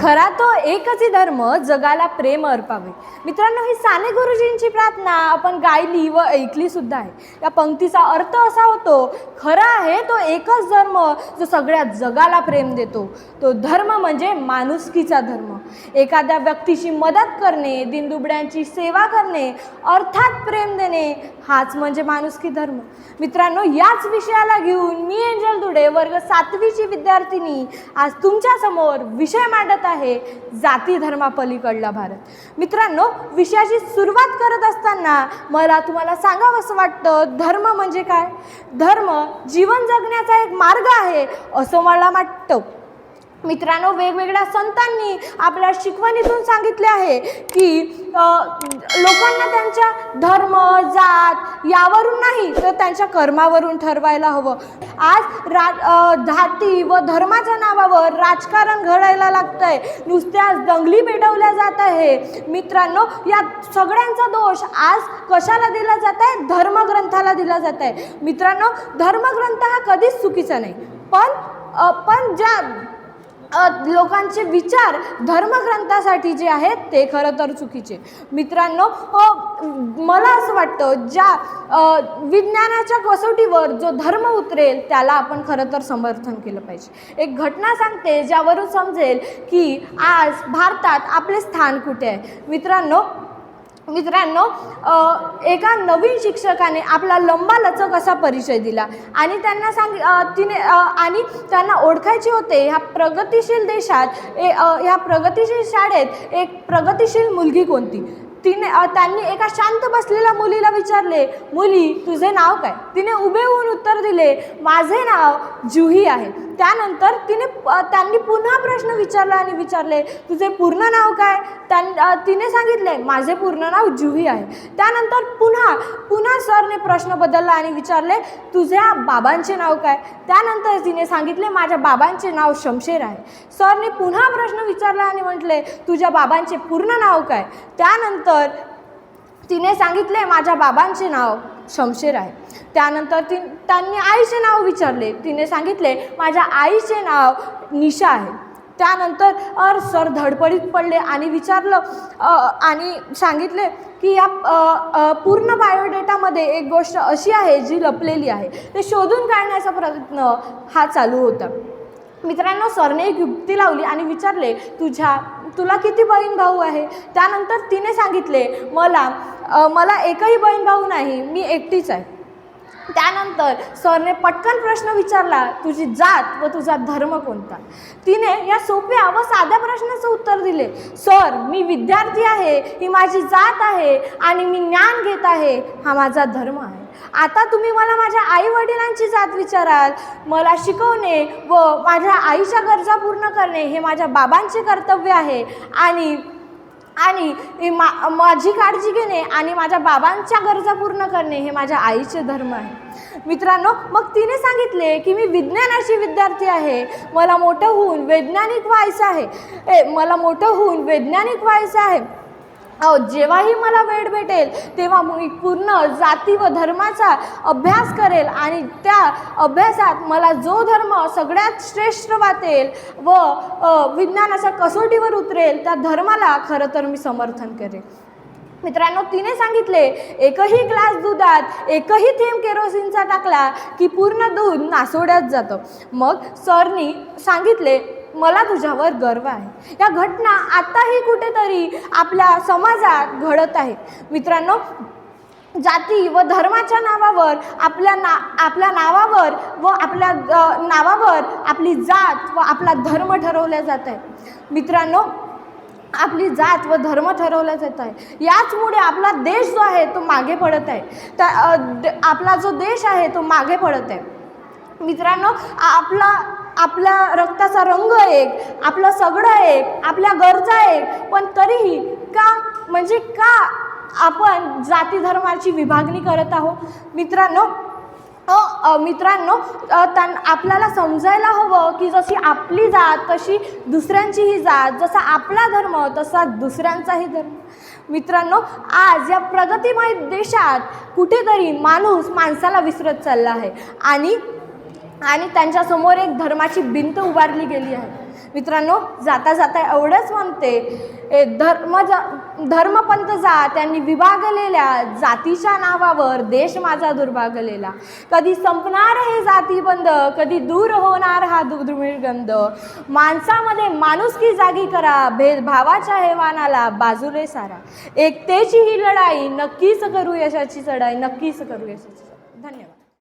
खरा तो एकच धर्म जगाला प्रेम अर्पावे. मित्रांनो ही साने गुरुजींची प्रार्थना आपण गायली व ऐकली सुद्धा आहे. या पंक्तीचा अर्थ असा होतो खरा आहे तो एकच धर्म जो सगळ्या जगाला प्रेम देतो. तो धर्म म्हणजे माणुसकीचा धर्म. एखाद्या व्यक्तीची मदत करणे दिनदुबड्यांची सेवा करणे अर्थात प्रेम देणे हाच म्हणजे माणुसकी धर्म. मित्रांनो याच विषयाला घेऊन मी जे वर्ग सातवीची विद्यार्थिनी आज तुमच्यासमोर विषय मांडत आहे जाती धर्मापलीकडला भारत. मित्रांनो विषयाची सुरुवात करत असताना मला तुम्हाला सांगावं असं वाटतं धर्म म्हणजे काय? धर्म जीवन जगण्याचा एक मार्ग आहे असं मला वाटतं. मित्रांनो वेगवेगळ्या संतांनी आपल्या शिकवणीतून सांगितले आहे की लोकांना त्यांच्या धर्म जात यावरून नाही तर त्यांच्या कर्मावरून ठरवायला हवं. आज रा जाती व धर्माच्या नावावर राजकारण घडायला लागतं आहे नुसत्या दंगली पेटवल्या जात आहे. मित्रांनो या सगळ्यांचा दोष आज कशाला दिला जात आहे? धर्मग्रंथाला दिला जात आहे. मित्रांनो धर्मग्रंथ हा कधीच चुकीचा नाही. पण पण ज्या लोकांचे विचार धर्मग्रंथासाठी जे आहेत ते खरं तर चुकीचे. मित्रांनो हो मला असं वाटतं ज्या विज्ञानाच्या कसोटीवर जो धर्म उतरेल त्याला आपण खरं तर समर्थन केलं पाहिजे. एक घटना सांगते ज्यावरून समजेल की आज भारतात आपले स्थान कुठे आहे? मित्रांनो मित्रांनो एका नवीन शिक्षकाने आपला लंबा लचक असा परिचय दिला. आणि त्यांना सांग तिने आणि त्यांना ओळखायचे होते ह्या प्रगतिशील देशात ए ह्या प्रगतिशील शाळेत एक प्रगतिशील मुलगी कोणती? तिने त्यांनी एका शांत बसलेल्या मुलीला विचारले मुली तुझे नाव काय? तिने उभे होऊन उत्तर दिले माझे नाव जुही आहे. त्यानंतर तिने त्यांनी पुन्हा प्रश्न विचारला आणि विचारले तुझे पूर्ण नाव काय? त्यां तिने सांगितले माझे पूर्ण नाव जुही आहे. त्यानंतर पुन्हा पुन्हा सरने प्रश्न बदलला आणि विचारले तुझ्या बाबांचे नाव काय? त्यानंतर तिने सांगितले माझ्या बाबांचे नाव शमशेर आहे. सरने पुन्हा प्रश्न विचारला आणि म्हटले तुझ्या बाबांचे पूर्ण नाव काय? त्यानंतर तिने सांगितले माझ्या बाबांचे नाव शमशेर आहे त्यानंतर ती त्यांनी आईचे नाव विचारले. तिने सांगितले माझ्या आईचे नाव निशा आहे. त्यानंतर अर सर धडपडीत पडले. आणि विचारलं आणि सांगितले की या पूर्ण बायोडेटामध्ये एक गोष्ट अशी आहे जी लपलेली आहे. ते शोधून काढण्याचा प्रयत्न हा चालू होता. मित्रांनो सरने एक युक्ती लावली आणि विचारले तुझ्या तुला किती बहीण भाऊ आहे? त्यानंतर तिने सांगितले मला मला एकही बहीण भाऊ नाही मी एकटीच आहे. त्यानंतर सरने पटकन प्रश्न विचारला तुझी जात व तुझा धर्म कोणता? तिने या सोप्या व साध्या प्रश्नाचं उत्तर दिले सर मी विद्यार्थी आहे ही माझी जात आहे आणि मी ज्ञान घेत आहे हा माझा धर्म आहे. आता तुम्ही मला माझ्या आई वडिलांची जात विचाराल. मला शिकवणे व माझ्या आईच्या गरजा पूर्ण करणे हे माझ्या बाबांचे कर्तव्य आहे आणि आणि मा माझी काळजी घेणे आणि माझ्या बाबांच्या गरजा पूर्ण करणे हे माझ्या आईचे धर्म आहे. मित्रांनो मग तिने सांगितले की मी विज्ञानाची विद्यार्थी आहे. मला मोठं होऊन वैज्ञानिक व्हायचं आहे. ए मला मोठं होऊन वैज्ञानिक व्हायचं आहे. जेव्हाही मला वेळ भेटेल तेव्हा मी पूर्ण जाती व धर्माचा अभ्यास करेल आणि त्या अभ्यासात मला जो धर्म सगळ्यात श्रेष्ठ वाटेल व विज्ञानाच्या कसोटीवर उतरेल त्या धर्माला खरं तर मी समर्थन करेन. मित्रांनो तिने सांगितले एकही ग्लास दुधात एकही थेंब केरोसिनचा टाकला की पूर्ण दूध नासोड्यात जातं. मग सरनी सांगितले मला तुझ्यावर गर्व आहे. या घटना आत्ताही कुठेतरी आपल्या समाजात घडत आहे. मित्रांनो जाती व धर्माच्या नावावर आपल्या ना आपल्या नावावर व आपल्या नावावर आपली जात व आपला धर्म ठरवला जात आहे मित्रांनो आपली जात व धर्म ठरवला जात आहे याचमुळे आपला देश जो आहे तो मागे पडत आहे. तर आपला जो देश आहे तो मागे पडत आहे. मित्रांनो आपला आपल्या रक्ताचा रंग एक आपलं सगळं एक आपल्या गरजा एक पण तरीही का म्हणजे का आपण जाती धर्माची विभागणी करत आहोत? मित्रांनो मित्रांनो त्यां आपल्याला समजायला हवं की जशी आपली जात तशी दुसऱ्यांचीही जात जसा आपला धर्म तसा दुसऱ्यांचाही धर्म. मित्रांनो आज या प्रगतिमय देशात कुठेतरी माणूस माणसाला विसरत चालला आहे. आणि आणि त्यांच्यासमोर एक धर्माची भिंत उभारली गेली आहे. मित्रांनो जाता जाता एवढंच म्हणते धर्म जा- धर्मपंथ जात त्यांनी विभागलेल्या जातीच्या नावावर देश माझा दुर्भागलेला. कधी संपणार हे जातीबंध कधी दूर होणार हा दुर्मिळगंध माणसामध्ये माणुसकी जागी करा भेदभावाच्या हेवानाला बाजूले सारा. एकतेची ही लढाई नक्कीच करू यशाची चढाई नक्कीच करू यशाची